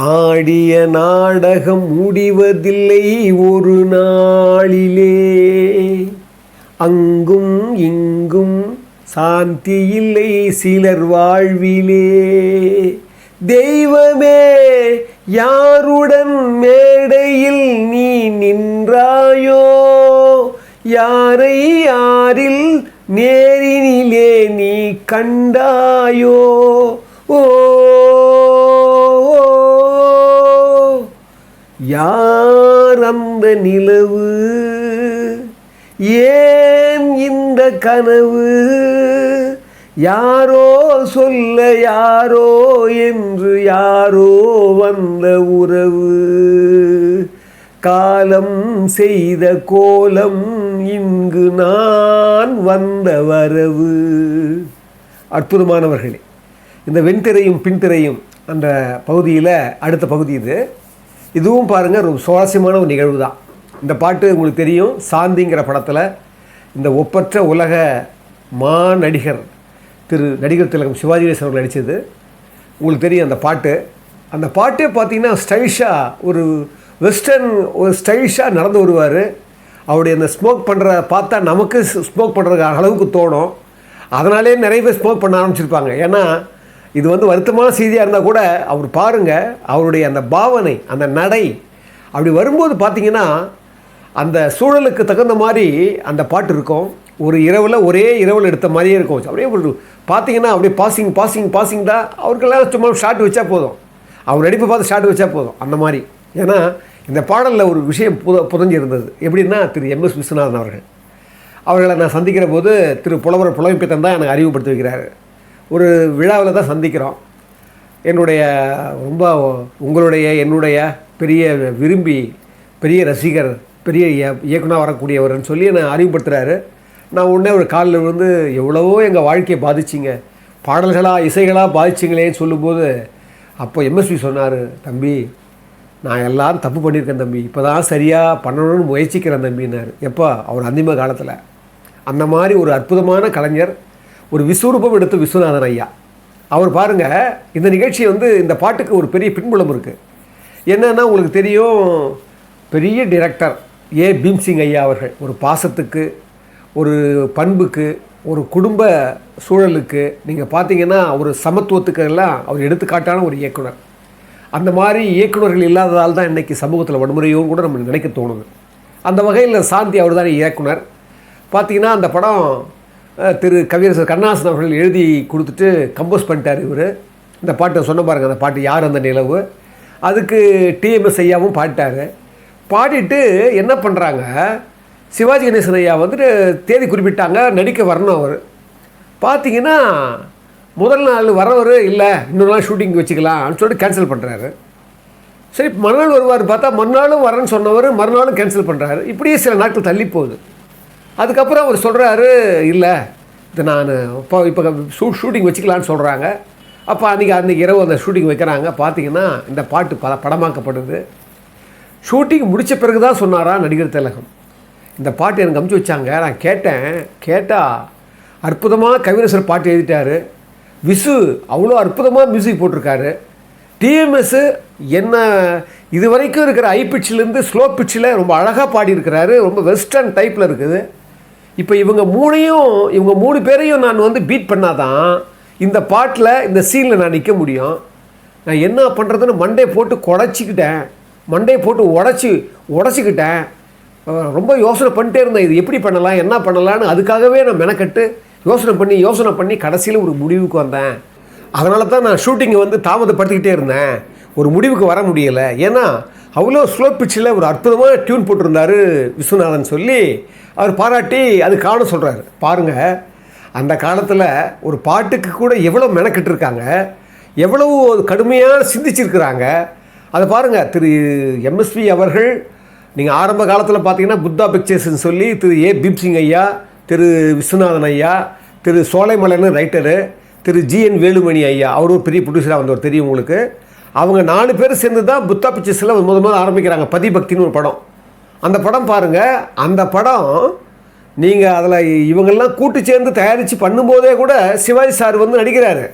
ஆடிய நாடகம் முடிவதில்லை ஒரு நாளிலே. அங்கும் இங்கும் சாந்தி இல்லை சிலர் வாழ்விலே. தெய்வமே யாருடன் மேடையில் நீ நின்றாயோ? யாரை யாரில் நேரினிலே நீ கண்டாயோ? ஓ யார் அந்த நிலவு? ஏன் இந்த கனவு? யாரோ சொல்ல யாரோ என்று யாரோ வந்த உறவு. காலம் செய்த கோலம் இங்கு நான் வந்த வரவு. அற்புதமானவர்களே இந்த வெண்திரையும் பின்திரையும் அந்த பகுதியில் அடுத்த பகுதி இது. இதுவும் பாருங்கள் ஒரு சுவாரஸ்யமான ஒரு நிகழ்வு தான் இந்த பாட்டு உங்களுக்கு தெரியும் சாந்திங்கிற படத்தில் இந்த ஒப்பற்ற உலக மா நடிகர் திரு நடிகர் திலகம் சிவாஜி கணேசன் அவர்கள் நடித்தது உங்களுக்கு தெரியும் அந்த பாட்டு. அந்த பாட்டே பார்த்தீங்கன்னா ஸ்டைலிஷாக ஒரு வெஸ்டர்ன் ஒரு ஸ்டைலிஷாக நடந்து வருவார். அவருடைய அந்த ஸ்மோக் பண்ணுற பார்த்தா நமக்கு ஸ்மோக் பண்ணுறதுக்கு அளவுக்கு தோணும். அதனாலே நிறைய பேர் ஸ்மோக் பண்ண ஆரம்பிச்சிருப்பாங்க. ஏன்னா இது வந்து வருத்தமான செய்தியாக இருந்தால் கூட அவர் பாருங்கள் அவருடைய அந்த பாவனை அந்த நடை அப்படி வரும்போது பார்த்தீங்கன்னா அந்த சூழலுக்கு தகுந்த மாதிரி அந்த பாட்டு இருக்கும். ஒரு இரவில் ஒரே இரவில் எடுத்த மாதிரியே இருக்கும். அப்படியே ஒரு பார்த்தீங்கன்னா அப்படியே பாசிங் பாசிங் பாசிங் தான். அவருக்கெல்லாம் சும்மா ஷார்ட் வச்சா போதும். அவர் நடிப்பு பார்த்து ஷார்ட் வச்சா போதும். அந்த மாதிரி. ஏன்னா இந்த பாடலில் ஒரு விஷயம் புத புதஞ்சிருந்தது. எப்படின்னா திரு எம் எஸ் விஸ்வநாதன் அவர்கள். அவர்களை நான் சந்திக்கிற போது திரு புலவர் புலமைப்பித்தன் தான் எனக்கு அறிவுப்படுத்தி வைக்கிறாரு. ஒரு விழாவில் தான் சந்திக்கிறோம். என்னுடைய ரொம்ப உங்களுடைய என்னுடைய பெரிய விரும்பி பெரிய ரசிகர் பெரிய இய- இயக்குனர் வரக்கூடியவர்னு சொல்லி என்னை அறிவுப்படுத்துகிறாரு நான் உடனே ஒரு காலில் விழுந்து எவ்வளவோ எங்கள் வாழ்க்கையை பாதிச்சிங்க. பாடல்களாக இசைகளாக பாதிச்சிங்களேன்னு சொல்லும்போது அப்போ எம்எஸ்வி சொன்னார் தம்பி நான் எல்லாம் தப்பு பண்ணியிருக்கேன் தம்பி. இப்போ தான் சரியாக பண்ணணும்னு முயற்சிக்கிறேன் தம்பின்னாரு. எப்போ அவர் அந்திம காலத்தில். அந்த மாதிரி ஒரு அற்புதமான கலைஞர் ஒரு விஸ்வரூபம் எடுத்த விஸ்வநாதன் ஐயா. அவர் பாருங்கள் இந்த நிகழ்ச்சி வந்து இந்த பாட்டுக்கு ஒரு பெரிய பின்புலம் இருக்குது என்னென்னா உங்களுக்கு தெரியும் பெரிய டிரெக்டர் ஏ. பீம்சிங் ஐயா அவர்கள் ஒரு பாசத்துக்கு ஒரு பண்புக்கு ஒரு குடும்ப சூழலுக்கு நீங்கள் பார்த்தீங்கன்னா ஒரு சமத்துவத்துக்கு எல்லாம் அவர் எடுத்துக்காட்டான ஒரு இயக்குனர். அந்த மாதிரி இயக்குனர்கள் இல்லாததால் தான் இன்றைக்கி சமூகத்தில் வன்முறையும் கூட நம்ம நினைக்க தோணுது. அந்த வகையில் சாந்தி அவர் தான் இயக்குனர். பார்த்தீங்கன்னா அந்த படம் திரு கவியரசர் கண்ணாசன் அவர்கள் எழுதி கொடுத்துட்டு கம்போஸ் பண்ணிட்டார் இவர். இந்த பாட்டை சொன்ன பாருங்க அந்த பாட்டு யார் அந்த நிலவு? அதுக்கு டிஎம்எஸ் ஐயாவும் பாடிட்டார். பாடிட்டு என்ன பண்ணுறாங்க சிவாஜி கணேசன் ஐயா வந்துட்டு தேதி குறிப்பிட்டாங்க நடிக்க வரணும் அவர். பார்த்தீங்கன்னா முதல் நாள் வரவர் இல்லை இன்னொரு நாள் ஷூட்டிங் வச்சுக்கலாம்னு சொல்லிட்டு கேன்சல் பண்ணுறாரு சரி மறுநாள் வருவார் பார்த்தா மறுநாளும் வரேன்னு சொன்னவர் மறுநாளும் கேன்சல் பண்ணுறாரு இப்படியே சில நாட்கள் தள்ளி போகுது. அதுக்கப்புறம் அவர் சொல்கிறாரு இல்லை இது நான் இப்போ இப்போ ஷூ ஷூட்டிங் வச்சுக்கலான்னு சொல்கிறாங்க அப்போ அன்றைக்கி அன்றைக்கி இரவு அந்த ஷூட்டிங் வைக்கிறாங்க. பார்த்தீங்கன்னா இந்த பாட்டு பல படமாக்கப்படுது. ஷூட்டிங் முடித்த பிறகு தான் சொன்னாரா நடிகர் திலகம். இந்த பாட்டு எனக்கு அமுச்சு வச்சாங்க. நான் கேட்டேன். கேட்டால் அற்புதமாக கவிரசர் பாட்டு எழுதிட்டாரு. விசு அவ்வளோ அற்புதமாக மியூசிக் போட்டிருக்காரு. டிஎம்எஸ்ஸு என்ன இது வரைக்கும் இருக்கிற ஐ பிட்ச்லேருந்து ஸ்லோ பிட்ச்சில் ரொம்ப அழகாக பாடியிருக்கிறாரு. ரொம்ப வெஸ்டர்ன் டைப்பில் இருக்குது. இப்போ இவங்க மூணையும் இவங்க மூணு பேரையும் நான் வந்து பீட் பண்ணாதான் இந்த பாட்டில் இந்த சீனில் நான் நிற்க முடியும். நான் என்ன பண்ணுறதுன்னு மண்டே போட்டு குடச்சிக்கிட்டேன். மண்டே போட்டு உடச்சி உடச்சிக்கிட்டேன். ரொம்ப யோசனை பண்ணிட்டே இருந்தேன். இது எப்படி பண்ணலாம் என்ன பண்ணலான்னு அதுக்காகவே நான் மெனக்கட்டு யோசனை பண்ணி யோசனை பண்ணி கடைசியில் ஒரு முடிவுக்கு வந்தேன். அதனால தான் நான் ஷூட்டிங்கை வந்து தாமதப்படுத்திக்கிட்டே இருந்தேன். ஒரு முடிவுக்கு வர முடியலை. ஏன்னா அவ்வளோ ஸ்லோ பிச்சில் ஒரு அற்புதமாக டியூன் போட்டிருந்தாரு விஸ்வநாதன் சொல்லி அவர் பாராட்டி அது காரணம் சொல்கிறாரு பாருங்கள் அந்த காலத்தில் ஒரு பாட்டுக்கு கூட எவ்வளோ மெனக்கிட்டு இருக்காங்க எவ்வளவு கடுமையாக சிந்திச்சிருக்கிறாங்க. அதை பாருங்கள் திரு எம்எஸ்பி அவர்கள் நீங்கள் ஆரம்ப காலத்தில் பார்த்தீங்கன்னா புத்தா பிக்சர்ஸ்னு சொல்லி திரு ஏ பீம்சிங் ஐயா திரு விஸ்வநாதன் ஐயா திரு சோலைமலைன்னு ரைட்டரு திரு ஜிஎன் வேலுமணி ஐயா அவர் ஒரு பெரிய ப்ரொடியூசராக வந்தவர் தெரியும் உங்களுக்கு. அவங்க நாலு பேர் சேர்ந்து தான் புத்தா பிக்சர்ஸில் முத முதல்ல ஆரம்பிக்கிறாங்க. பதிபக்தின்னு ஒரு படம். அந்த படம் பாருங்கள் அந்த படம் நீங்கள் அதில் இவங்கெல்லாம் கூட்டு சேர்ந்து தயாரித்து பண்ணும்போதே கூட சிவாஜி சார் வந்து நடிக்கிறாரு.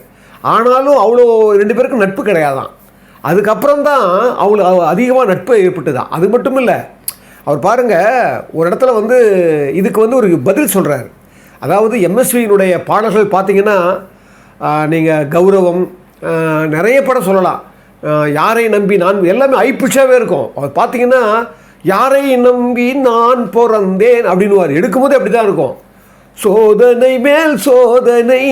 ஆனாலும் அவ்வளோ ரெண்டு பேருக்கும் நட்பு கிடையாதான். அதுக்கப்புறம் தான் அவங்களுக்கு அதிகமாக நட்பு ஏற்பட்டுதான் அது மட்டும் இல்லை. அவர் பாருங்கள் ஒரு இடத்துல வந்து இதுக்கு வந்து ஒரு பதில் சொல்கிறார் அதாவது எம்எஸ்வியினுடைய பாடல்கள் பார்த்தீங்கன்னா நீங்கள் கௌரவம் நிறைய படம் சொல்லலாம். யாரை நம்பி நான் எல்லாமே ஐப்புஷாகவே இருக்கும். அவர் பார்த்தீங்கன்னா யாரை நம்பி நான் பிறந்தேன் அப்படின்னுவார். எடுக்கும்போது அப்படி தான் இருக்கும். சோதனை மேல் சோதனை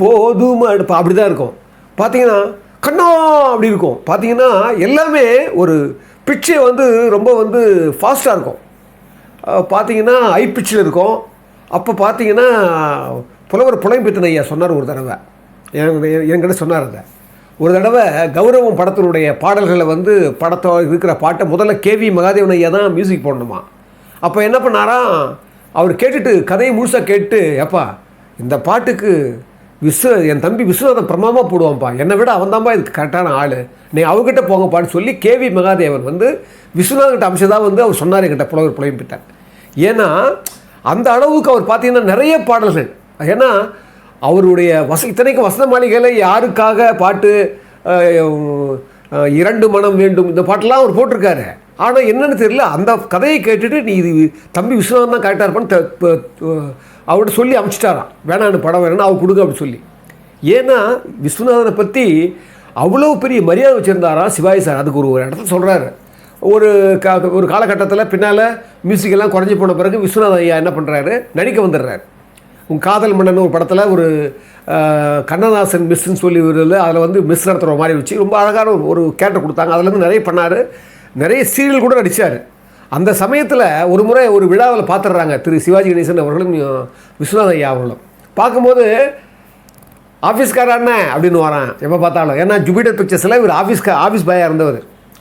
போதும் அப்படி தான் இருக்கும். பார்த்தீங்கன்னா கண்ணா அப்படி இருக்கும். பார்த்தீங்கன்னா எல்லாமே ஒரு பிச்சை வந்து ரொம்ப வந்து ஃபாஸ்ட்டாக இருக்கும். பார்த்தீங்கன்னா ஐ பிச்சில் இருக்கும். அப்போ பார்த்தீங்கன்னா புலவர் புலம்பித்தன் ஐயா சொன்னார் ஒரு தடவை. என் என்கிட்ட சொன்னார் அதை. ஒரு தடவை கௌரவம் படத்தினுடைய பாடல்களை வந்து படத்தை இருக்கிற பாட்டை முதல்ல கேவி மகாதேவன் ஐயா தான் மியூசிக் போடணுமா? அப்போ என்ன பண்ணாராம் அவர் கேட்டுட்டு கதையை முழுசாக கேட்டு எப்பா இந்த பாட்டுக்கு விஸ்வ என் தம்பி விஸ்வநாதன் பிரமாதமாக போடுவான்ப்பா. என்னை விட அவன் தான்ப்பா இதுக்கு கரெக்டான ஆள். நீ அவகிட்ட போங்கப்பான்னு சொல்லி கேவி மகாதேவன் வந்து விஸ்வநாதன்கிட்ட அம்சதான் வந்து அவர் சொன்னார் என்கிட்ட புலவர் புலம்பிட்டார். ஏன்னா அந்த அளவுக்கு அவர் பார்த்தீங்கன்னா நிறைய பாடல்கள். ஏன்னா அவருடைய வச இத்தனைக்கும் வசந்த மாளிகையில் யாருக்காக பாட்டு இரண்டு மனம் வேண்டும் இந்த பாட்டெல்லாம் அவர் போட்டிருக்காரு. ஆனால் என்னென்னு தெரியல அந்த கதையை கேட்டுட்டு நீ இது தம்பி விஸ்வநாதன் தான் கரெக்டாக இருப்பான்னு த- அவர்கிட்ட சொல்லி அமுச்சிட்டாராம். வேணான்னு படம் வேணும்னு அவர் கொடுங்க அப்படின்னு சொல்லி. ஏன்னா விஸ்வநாதனை பற்றி அவ்வளோ பெரிய மரியாதை வச்சுருந்தாரா சிவாஜி சார். அதுக்கு ஒரு ஒரு இடத்துல சொல்கிறாரு ஒரு கா ஒரு காலகட்டத்தில் பின்னால் மியூசிக்கெல்லாம் குறைஞ்சி போன பிறகு விஸ்வநாத ஐயா என்ன பண்ணுறாரு நடிக்க வந்துடுறாரு. உன் காதல் மன்னன் ஒரு படத்தில் ஒரு கண்ணதாசன் மிஸ்ன்னு சொல்லி ஒரு அதில் வந்து மிஸ் நடத்துகிற மாதிரி வச்சு ரொம்ப அழகான ஒரு ஒரு கேரக்டர் கொடுத்தாங்க. அதுலேருந்து நிறைய பண்ணார். நிறைய சீரியல் கூட நடித்தார் அந்த சமயத்தில் ஒரு முறை ஒரு விழாவில் பார்த்துடுறாங்க திரு சிவாஜி கணேசன் அவர்களும் விஸ்வநாத ஐயா அவர்களும். பார்க்கும்போது ஆஃபீஸ்கார அண்ணன் அப்படின்னு வரான். எப்போ பார்த்தாலும். ஏன்னா ஜூபிட்டர் பிக்சர்ஸில் இவர் ஆஃபீஸ்க்கு ஆஃபீஸ் பாயாக இருந்தவர்.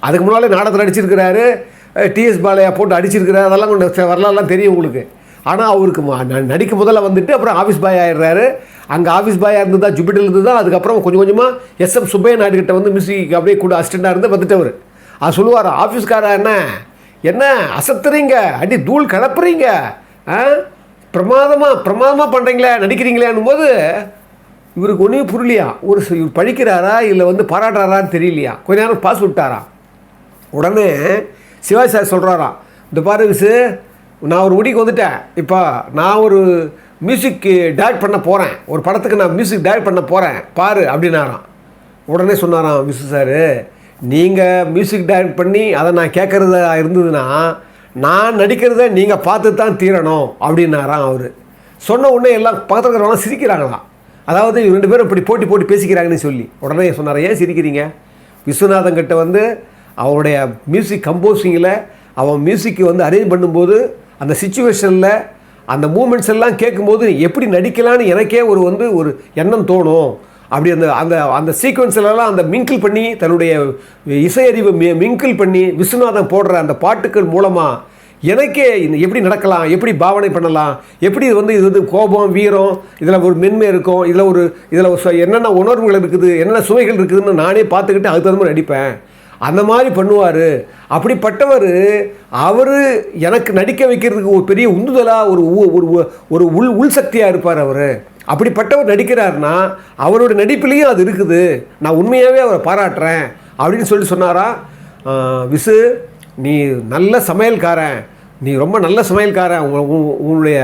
அதுக்கு முன்னாலே நாடகத்தில் அடிச்சிருக்கிறாரு டிஎஸ் பாலையா போட்டு அடிச்சிருக்கிறாரு. அதெல்லாம் கொண்டு வரலாறுலாம் தெரியும் உங்களுக்கு. ஆனால் அவருக்கு ம- ந- நடிக்க முதல்ல வந்துட்டு அப்புறம் ஆஃபீஸ் பாய் ஆயிடுறாரு. அங்கே ஆஃபீஸ் பாயாக இருந்து தான் ஜூபிட்டர் இருந்து தான் அதுக்கப்புறம் கொஞ்சம் கொஞ்சமாக எஸ்எம் சுப்பைய நாயுடுகிட்ட வந்து மியூசிக் அப்படியே கூட அசிஸ்டண்ட்டாக இருந்து வந்துட்டவர் அது சொல்லுவார் ஆஃபீஸ்காரா என்ன? என்ன அசத்துறீங்க? அடி தூள் கலப்புறீங்க? ஆ? பிரமாதமாக பிரமாதமாக பண்ணுறீங்களே நடிக்கிறீங்களேன்னும் போது இவருக்கு ஒன்றுமே புரியலையா? ஒரு இவர் படிக்கிறாரா இல்லை வந்து பாராட்டுறாரான்னு தெரியலையா? கொஞ்ச நேரம் பாஸ் விட்டாரா உடனே சிவாஜி சார் சொல்கிறாராம் இந்த பாரு விசு நான் ஒரு முடிக்கு வந்துட்டேன். இப்போ நான் ஒரு மியூசிக்கு டேரக்ட் பண்ண போகிறேன் ஒரு படத்துக்கு நான் மியூசிக் டேரக்ட் பண்ண போகிறேன் பாரு அப்படின்னாராம். உடனே சொன்னாராம் விசு சார் நீங்கள் மியூசிக் டைரக்ட் பண்ணி அதை நான் கேட்குறதா இருந்ததுன்னா நான் நடிக்கிறத நீங்கள் பார்த்து தான் தீரணும் அப்படின்னாராம் அவர். சொன்ன உடனே எல்லாம் பக்கத்தில் இருக்கிறவங்களாம் சிரிக்கிறாங்களாம் அதாவது இவங்க ரெண்டு பேரும் இப்படி போட்டி போட்டு பேசிக்கிறாங்கன்னு சொல்லி. உடனே சொன்னார் ஏன் சிரிக்கிறீங்க? விஸ்வநாதன் கிட்ட வந்து அவருடைய மியூசிக் கம்போசிங்கில் அவன் மியூசிக்கு வந்து அரேஞ்ச் பண்ணும்போது அந்த சுச்சுவேஷனில் அந்த மூமெண்ட்ஸ் எல்லாம் கேட்கும்போது எப்படி நடிக்கலான்னு எனக்கே ஒரு வந்து ஒரு எண்ணம் தோணும். அப்படி அந்த அந்த அந்த சீக்வன்ஸ்லலாம் அந்த மிங்கிள் பண்ணி தன்னுடைய இசையறிவு மி மிங்கிள் பண்ணி விஸ்வநாதன் போடுற அந்த பாட்டுக்கள் மூலமாக எனக்கே இந்த எப்படி நடக்கலாம் எப்படி பாவனை பண்ணலாம் எப்படி இது வந்து இது வந்து கோபம் வீரம் இதில் ஒரு மென்மை இருக்கும் இதில் ஒரு இதில் ஒரு என்னென்ன உணர்வுகள் இருக்குது என்னென்ன சுவைகள் இருக்குதுன்னு நானே பார்த்துக்கிட்டு அதுக்கு தகுந்த மாதிரி நடிப்பேன். அந்த மாதிரி பண்ணுவார். அப்படிப்பட்டவர் அவர் எனக்கு நடிக்க வைக்கிறதுக்கு ஒரு பெரிய உந்துதலாக ஒரு ஒரு ஒரு உள் உள் சக்தியாக இருப்பார் அவர். அப்படிப்பட்டவர் நடிக்கிறாருன்னா அவரோட நடிப்புலேயும் அது இருக்குது. நான் உண்மையாகவே அவரை பாராட்டுறேன் அப்படின்னு சொல்லி சொன்னாரா? விசு நீ நல்ல சமையல்காரன். நீ ரொம்ப நல்ல சமையல்காரன். உன்னுடைய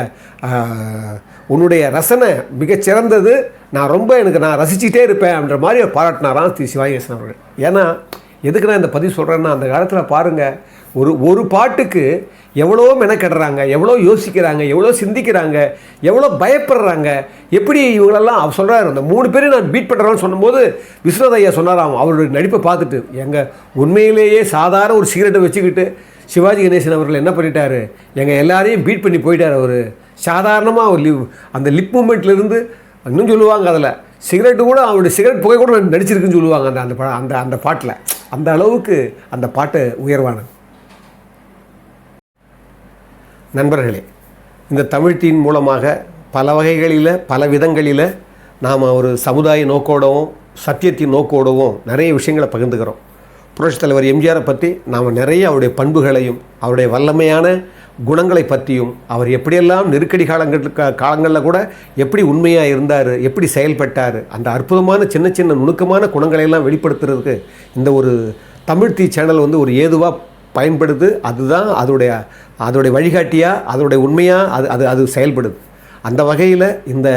உன்னுடைய ரசனை மிகச்சிறந்தது நான் ரொம்ப எனக்கு நான் ரசிச்சுக்கிட்டே இருப்பேன் அப்படின்ற மாதிரி அவர் பாராட்டினாராம் திரு சிவாயேசன் அவர்கள். ஏன்னா எதுக்கு நான் இந்த பதிவு சொல்கிறேன்னா அந்த காலத்தில் பாருங்கள் ஒரு ஒரு பாட்டுக்கு எவ்வளோ மெனக்கெடுறாங்க எவ்வளோ யோசிக்கிறாங்க எவ்வளோ சிந்திக்கிறாங்க எவ்வளோ பயப்படுறாங்க எப்படி இவங்களெல்லாம் அவர் சொல்கிறாரு அந்த மூணு பேரும் நான் பீட் பண்ணுறேன்னு சொன்னபோது விஸ்வநாத ஐயா சொன்னாராம் அவருடைய நடிப்பை பார்த்துட்டு எங்கள் உண்மையிலேயே சாதாரண ஒரு சிகரெட்டை வச்சுக்கிட்டு சிவாஜி கணேசன் அவர்கள் என்ன பண்ணிட்டாரு எங்கள் எல்லாரையும் பீட் பண்ணி போயிட்டார் அவர். சாதாரணமாக ஒரு லிவ் அந்த லிப் மூமெண்ட்லேருந்து இன்னும் சொல்லுவாங்க அதில் சிகரெட்டு கூட அவருடைய சிகரெட் புகை கூட நடிச்சிருக்குன்னு சொல்லுவாங்க அந்த அந்த பா- அந்த அந்த பாட்டில். அந்த அளவுக்கு அந்த பாட்டு உயர்வானது. நண்பர்களே இந்த தமிழ்த்தின் மூலமாக பல வகைகளில் பல விதங்களில் நாம் ஒரு சமுதாய நோக்கோடவும் சத்தியத்தின் நோக்கோடவும் நிறைய விஷயங்களை பகிர்ந்துக்கிறோம். புரட்சித் தலைவர் எம்ஜிஆரை பற்றி நாம் நிறைய அவருடைய பண்புகளையும் அவருடைய வல்லமையான குணங்களை பற்றியும் அவர் எப்படியெல்லாம் நெருக்கடி காலங்கள் காலங்களில் கூட எப்படி உண்மையாக இருந்தார் எப்படி செயல்பட்டார் அந்த அற்புதமான சின்ன சின்ன நுணுக்கமான குணங்களை எல்லாம் வெளிப்படுத்துறதுக்கு இந்த ஒரு தமிழ் தீ சேனல் வந்து ஒரு ஏதுவாக பயன்படுது அதுதான் அதோடைய அதோடைய வழிகாட்டியாக அதோடைய உண்மையாக அது அது அது செயல்படுது. அந்த வகையில் இந்த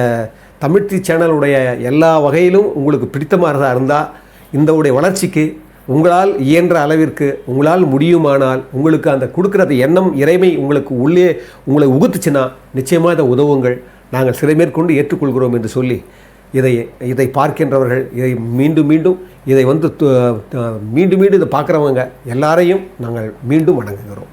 தமிழ்த்தி சேனலுடைய எல்லா வகையிலும் உங்களுக்கு பிடித்தமானதாக இருந்தால் இந்த உடைய வளர்ச்சிக்கு உங்களால் இயன்ற அளவிற்கு உங்களால் முடியுமானால் உங்களுக்கு அந்த கொடுக்குற அந்த எண்ணம் இறைமை உங்களுக்கு உள்ளே உங்களை உகுத்துச்சுன்னா நிச்சயமாக இதை உதவுங்கள். நாங்கள் சிறை மேற்கொண்டு ஏற்றுக்கொள்கிறோம் என்று சொல்லி இதை இதை பார்க்கின்றவர்கள் இதை மீண்டும் மீண்டும் இதை வந்து மீண்டும் மீண்டும் இதை பார்க்குறவங்க எல்லாரையும் நாங்கள் மீண்டும் வணங்குகிறோம்.